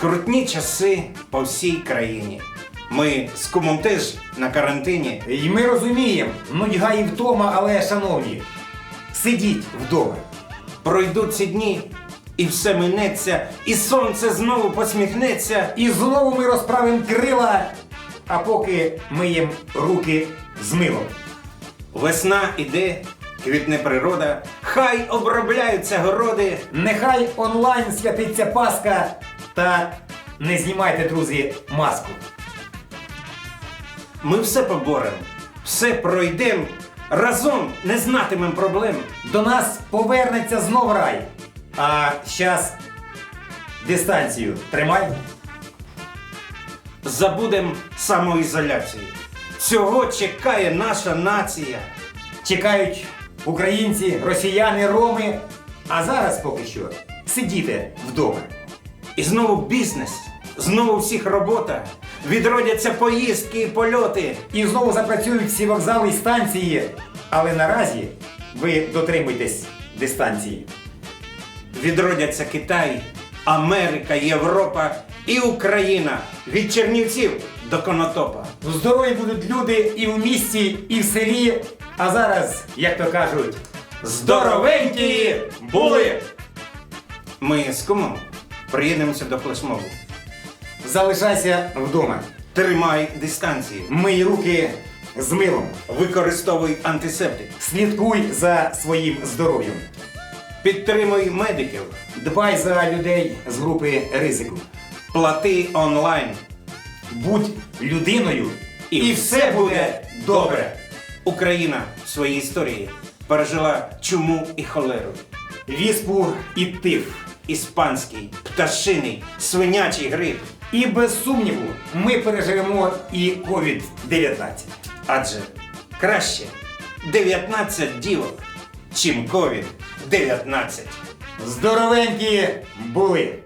Скрутні часи по всій країні. Ми з кумом теж на карантині. І ми розуміємо, нудьга і втома, але, шановні, сидіть вдома. Пройдуть ці дні, і все минеться, і сонце знову посміхнеться. І знову ми розправимо крила, а поки миємо руки з милом. Весна іде, квітне природа, хай обробляються городи. Нехай онлайн святиться Пасха, та не знімайте, друзі, маску. Ми все поборем, все пройдем, разом не знатимем проблем. До нас повернеться знов рай. А зараз дистанцію тримай. Забудем самоізоляцію. Цього чекає наша нація. Чекають українці, росіяни, роми. А зараз поки що сидіти вдома. І знову бізнес, знову всіх робота. Відродяться поїздки і польоти. І знову запрацюють всі вокзали і станції. Але наразі ви дотримуйтесь дистанції. Відродяться Китай, Америка, Європа і Україна від Чернівців до Конотопа. Здорові будуть люди і в місті, і в селі. А зараз, як то кажуть, Здоровенькі були! Ми з кумом приєднемося до флешмобу. залишайся вдома. Тримай дистанції. Мий руки з милом. Використовуй антисептик. Слідкуй за своїм здоров'ям. Підтримуй медиків. Дбай за людей з групи ризику. Плати онлайн. Будь людиною, І, все буде добре. Україна в своїй історії пережила чуму і холеру. віспу і тиф. Іспанський, пташиний, свинячий грип. І без сумніву ми переживемо і COVID-19. Адже краще 19 дівок, чим covid 19 Здоровенькі були!